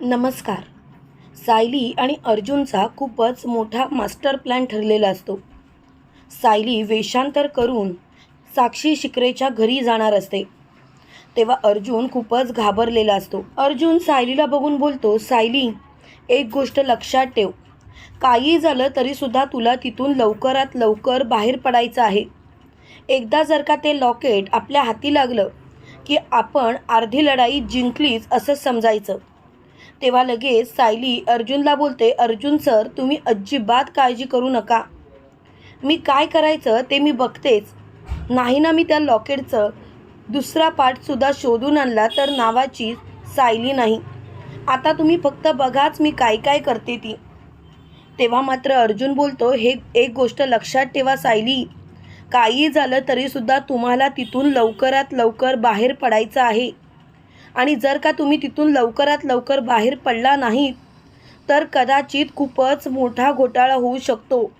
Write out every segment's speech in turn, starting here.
नमस्कार. सायली आणि अर्जुनचा खूपच मोठा मास्टर प्लॅन ठरलेला असतो. सायली वेषांतर करून साक्षी शिकरेच्या घरी जाणार असते. तेव्हा अर्जुन खूपच घाबरलेला असतो. अर्जुन सायलीला बघून बोलतो सायली एक गोष्ट लक्षात ठेव. काही झालं तरीसुद्धा तुला तिथून लवकरात लवकर बाहेर पडायचं आहे. एकदा जर का ते लॉकेट आपल्या हाती लागलं की आपण अर्धी लढाई जिंकलीच असं समजायचं. तेव्हा लगेच सायली अर्जुनला बोलते अर्जुन सर तुम्ही अजिबात काळजी करू नका. मी काय करायचं ते मी बघतेच. नाही ना मी त्या लॉकेटचं दुसरा पार्टसुद्धा शोधून आणला तर नावाची सायली नाही. आता तुम्ही फक्त बघाच मी काय काय करते ती. तेव्हा मात्र अर्जुन बोलतो हे एक गोष्ट लक्षात ठेवा सायली. काही झालं तरीसुद्धा तुम्हाला तिथून लवकरात लवकर बाहेर पडायचं आहे. आणि जर का तुम्ही तिथून लवकरात लवकर बाहेर पडला नाहीत तर कदाचित खूपच मोठा घोटाळा होऊ शकतो.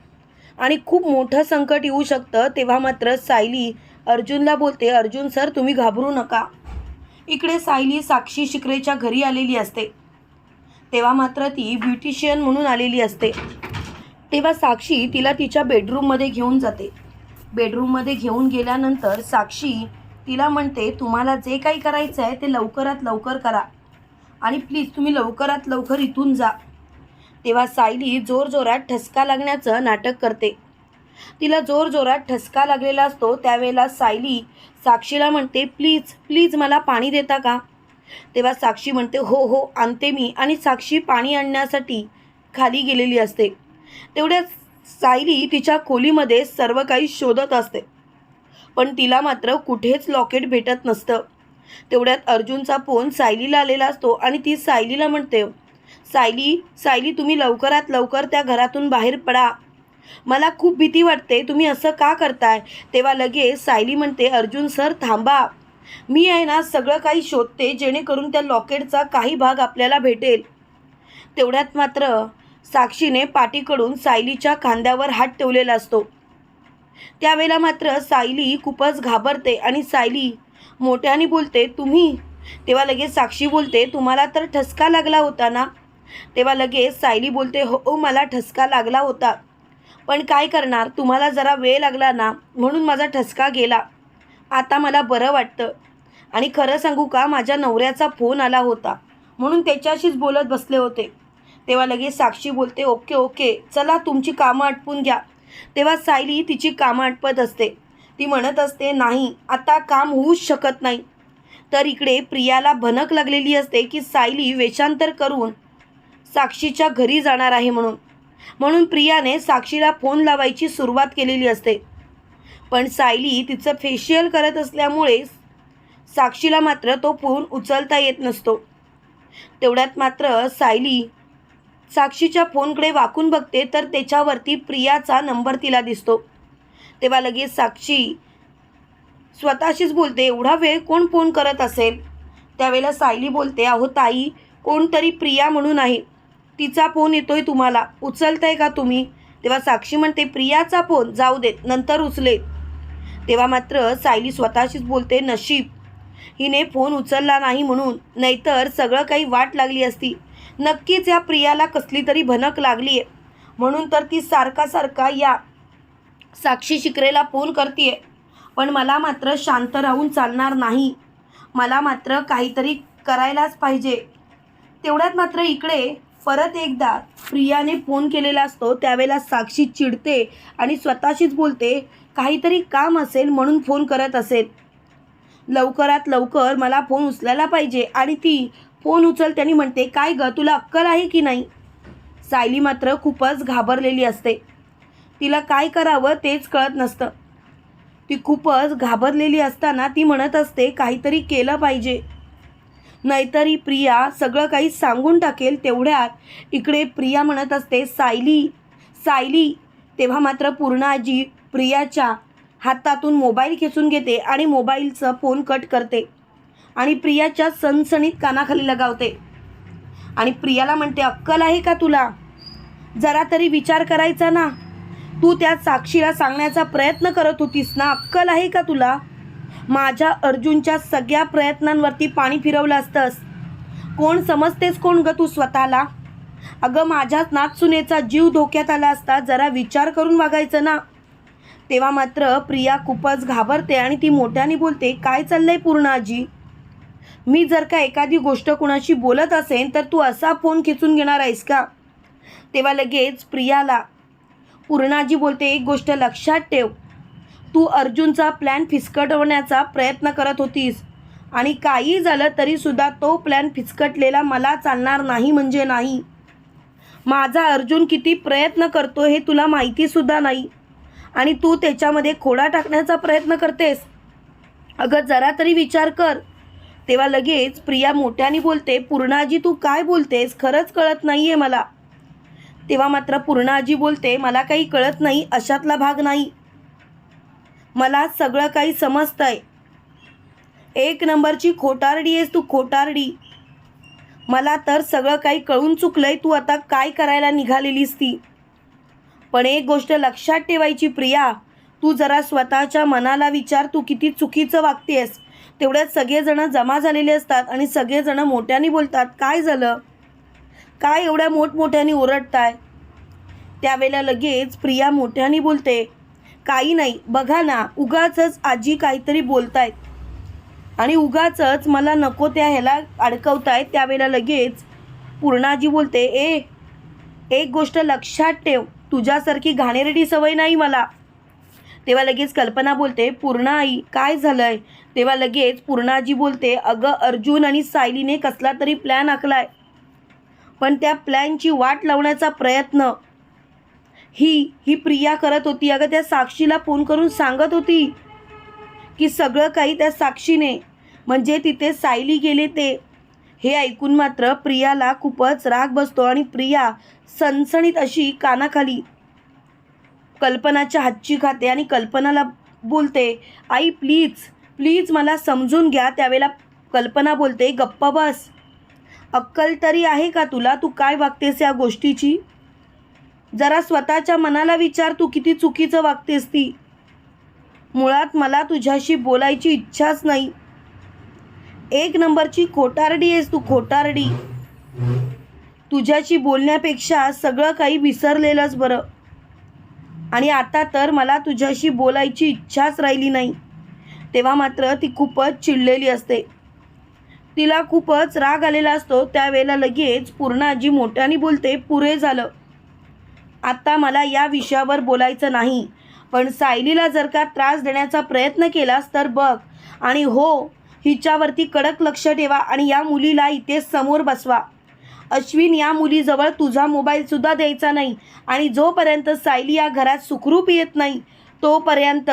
आणि खूप मोठं संकट येऊ शकतं तेव्हा मात्र सायली अर्जुनला बोलते अर्जुन सर तुम्ही घाबरू नका. इकडे सायली साक्षी शिकरेच्या घरी आलेली असते. तेव्हा मात्र ती ब्युटिशियन म्हणून आलेली असते. तेव्हा साक्षी तिला तिच्या बेडरूममध्ये घेऊन जाते. बेडरूममध्ये घेऊन गेल्यानंतर साक्षी तिला म्हणते तुम्हाला जे काही करायचं आहे ते लवकरात लवकर करा आणि प्लीज तुम्ही लवकरात लवकर इथून जा. तेव्हा सायली जोरजोरात ठसका लागण्याचं नाटक करते. तिला जोरजोरात ठसका लागलेला असतो. त्यावेळेला सायली साक्षीला म्हणते प्लीज प्लीज मला पाणी देता का? तेव्हा साक्षी म्हणते हो हो आणते मी. आणि साक्षी पाणी आणण्यासाठी खाली गेलेली असते. तेवढ्या सायली तिच्या खोलीमध्ये सर्व काही शोधत असते. पण तिला मात्र कुठेच लॉकेट भेटत नसतं. तेवढ्यात अर्जुनचा फोन सायलीला आलेला असतो आणि ती सायलीला म्हणते सायली सायली तुम्ही लवकरात लवकर त्या घरातून बाहेर पडा. मला खूप भीती वाटते तुम्ही असं का करताय? तेव्हा लगेच सायली म्हणते अर्जुन सर थांबा. मी आहे ना सगळं काही शोधते जेणेकरून त्या लॉकेटचा काही भाग आपल्याला भेटेल. तेवढ्यात मात्र साक्षीने पाठीकडून सायलीच्या खांद्यावर हात ठेवलेला असतो. त्यावेळेला मात्र सायली खूपच घाबरते आणि सायली मोठ्याने बोलते तुम्ही? तेव्हा लगेच साक्षी बोलते तुम्हाला तर ठसका लागला होता ना? तेव्हा लगेच सायली बोलते हो, हो मला ठसका लागला होता. पण काय करणार? तुम्हाला जरा वेळ लागला ना? म्हणून माझा ठसका गेला. आता मला बरं वाटतं. आणि खरं सांगू का माझ्या नवऱ्याचा फोन आला होता. म्हणून त्याच्याशीच बोलत बसले होते. तेव्हा लगेच साक्षी बोलते ओके ओके चला तुमची कामं आटपून घ्या. तेव्हा सायली तिची कामं आटपत असते. ती म्हणत असते नाही आता काम होऊच शकत नाही. तर इकडे प्रियाला भनक लागलेली असते की सायली वेषांतर करून साक्षीच्या घरी जाणार आहे म्हणून. म्हणून प्रियाने साक्षीला फोन लावायची सुरुवात केलेली असते. पण सायली तिचं फेशियल करत असल्यामुळे साक्षीला मात्र तो फोन उचलता येत नसतो. तेवढ्यात मात्र सायली साक्षीच्या फोनकडे वाकून बघते तर त्याच्यावरती प्रियाचा नंबर तिला दिसतो. तेव्हा लगेच साक्षी स्वतःशीच बोलते एवढा वेळ कोण फोन करत असेल? त्यावेळेला सायली बोलते अहो ताई कोणतरी प्रिया म्हणून आहे. तिचा फोन येतोय तुम्हाला. उचलताय का तुम्ही? तेव्हा साक्षी म्हणते प्रियाचा फोन. जाऊ देत नंतर उचले तेव्हा मात्र सायली स्वतःशीच बोलते नशीब. हिने फोन उचलला नाही म्हणून. नाहीतर सगळं काही वाट लागली असती. नक्कीच या प्रियाला कसली तरी भनक लागली आहे म्हणून तर ती सारखा सारखा या साक्षी शिकरेला फोन करते पण मला मात्र शांत राहून चालणार नाही. मला मात्र काहीतरी करायलाच पाहिजे. तेवढ्यात मात्र इकडे परत एकदा प्रियाने फोन केलेला असतो. त्यावेळेला साक्षी चिडते आणि स्वतःशीच बोलते काहीतरी काम असेल म्हणून फोन करत असेल. लवकरात लवकर मला फोन उचलायला पाहिजे. आणि ती फोन उचलत्याने म्हणते काय ग तुला अक्कल आहे की नाही? सायली मात्र खूपच घाबरलेली असते. तिला काय करावं तेच कळत नसतं. ती खूपच घाबरलेली असताना ती म्हणत असते काहीतरी केलं पाहिजे. नाहीतरी प्रिया सगळं काही सांगून टाकेल तेवढ्यात. इकडे प्रिया म्हणत असते सायली सायली. तेव्हा मात्र पूर्ण आजी प्रियाच्या हातातून मोबाईल खेचून घेते आणि मोबाईलचं फोन कट करते. आणि प्रियाच्या सणसणीत कानाखाली लगावते. आणि प्रियाला म्हणते अक्कल आहे का तुला? जरा तरी विचार करायचा ना. तू त्या साक्षीला सांगण्याचा प्रयत्न करत होतीस ना अक्कल आहे का तुला? माझ्या अर्जुनच्या सगळ्या प्रयत्नांवरती पाणी फिरवलं असतंस. कोण समजतेस कोण ग तू स्वतःला? अगं माझ्याच नाचसुनेचा जीव धोक्यात आला असता जरा विचार करून वागायचं ना. तेव्हा मात्र प्रिया खूपच घाबरते आणि ती मोठ्याने बोलते काय चाललंय पूर्ण आजी मी जर का एखादी गोष्ट कुणाशी बोलत असेन तर तू असा फोन खिचून घेणार आहेस का? तेव्हा लगेच प्रियाला पूर्णाजी बोलते एक गोष्ट लक्षात ठेव. तू अर्जुनचा प्लॅन फिसकटवण्याचा प्रयत्न करत होतीस. आणि काही झालं तरीसुद्धा तो प्लॅन फिसकटलेला मला चालणार नाही म्हणजे नाही. माझा अर्जुन किती प्रयत्न करतो हे तुला माहितीसुद्धा नाही. आणि तू त्याच्यामध्ये खोडा टाकण्याचा प्रयत्न करतेस. अगं जरा तरी विचार कर. तेव्हा लगेच प्रिया मोठ्याने बोलते पूर्णाजी तू काय बोलतेस? खरंच कळत नाही आहे मला. तेव्हा मात्र पूर्णाजी बोलते मला काही कळत नाही अशातला भाग नाही. मला सगळं काही समजतंय. एक नंबरची खोटारडी आहेस तू खोटारडी. मला तर सगळं काही कळून चुकलंय तू आता काय करायला निघालेलीस ती? पण एक गोष्ट लक्षात ठेवायची प्रिया तू जरा स्वतःच्या मनाला विचार तू किती चुकीचं वागतेस. तेवढ्यात सगळेजणं जमा झालेले असतात आणि सगळेजणं मोठ्याने बोलतात काय झालं? काय एवढ्या मोठमोठ्याने ओरडताय? त्यावेळेला लगेच प्रिया मोठ्याने बोलते काही नाही बघा ना उगाचच आजी काहीतरी बोलतायत. आणि उगाचच मला नको त्या ह्याला अडकवतायत. त्यावेळेला लगेच पूर्णाजी बोलते ए एक गोष्ट लक्षात ठेव तुझ्यासारखी घाणेरडी सवय नाही मला. तेव्हा लगेच कल्पना बोलते पूर्णा आई काय झालंय? तेव्हा लगेच पूर्णाजी बोलते अगं अर्जुन आणि सायलीने कसला तरी प्लॅन आखलाय. पण त्या प्लॅनची वाट लावण्याचा प्रयत्न. ही ही प्रिया करत होती. अगं त्या साक्षीला फोन करून सांगत होती की सगळं काही त्या साक्षीने. म्हणजे तिथे सायली गेले ते. हे ऐकून मात्र प्रियाला खूपच राग बसतो आणि प्रिया सणसणीत अशी कानाखाली कल्पनाच्या हातची खाते आणि कल्पनाला बोलते आई प्लीज प्लीज मला समजून घ्या त्यावेळेला कल्पना बोलते गप्प बस. अक्कल तरी आहे का तुला? तू काय वागतेस या गोष्टीची? जरा स्वतःच्या मनाला विचार तू किती चुकीचं वागतेस ती. मुळात मला तुझ्याशी बोलायची इच्छाच नाही. एक नंबरची खोटारडी आहेस तू खोटारडी. तुझ्याशी बोलण्यापेक्षा सगळं काही विसरलेलंच बरं. आणि आता तर मला तुझ्याशी बोलायची इच्छाच राहिली नाही. तेव्हा मात्र ती खूपच चिडलेली असते. तिला खूपच राग आलेला असतो. त्यावेळेला लगेच पूर्णाजी मोठ्याने बोलते पुरे झालं. आता मला या विषयावर बोलायचं नाही. पण सायलीला जर का त्रास देण्याचा प्रयत्न केलास तर बघ. आणि हो हिच्यावरती कडक लक्ष ठेवा आणि या मुलीला इथे समोर बसवा. अश्विन या मुलीजवळ तुझा मोबाईलसुद्धा द्यायचा नाही आणि जोपर्यंत सायली या घरात सुखरूप येत नाही तोपर्यंत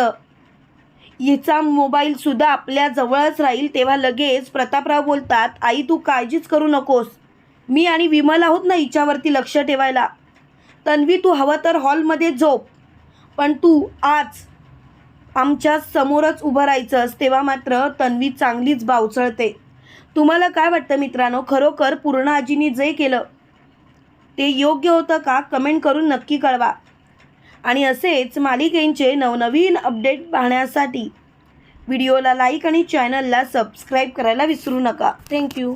हिचा मोबाईलसुद्धा आपल्या जवळच राहील तेव्हा लगेच प्रतापराव बोलतात आई तू काळजीच करू नकोस. मी आणि विमल आहोत ना हिच्यावरती लक्ष ठेवायला. तन्वी तू हवं तर हॉलमध्ये झोप. पण तू आज आमच्या समोरच उभं राहायचंस तेव्हा मात्र तन्वी चांगलीच बावचळते. तुम्हाला काय वाटतं मित्रांनो? खरोखर पूर्ण आजीनी जे केलं ते योग्य होतं का? कमेंट करून नक्की कळवा. आणि असेच मालिकेंचे नवनवीन अपडेट पाहण्यासाठी व्हिडिओला लाईक आणि चॅनलला सबस्क्राईब करायला विसरू नका. थँक्यू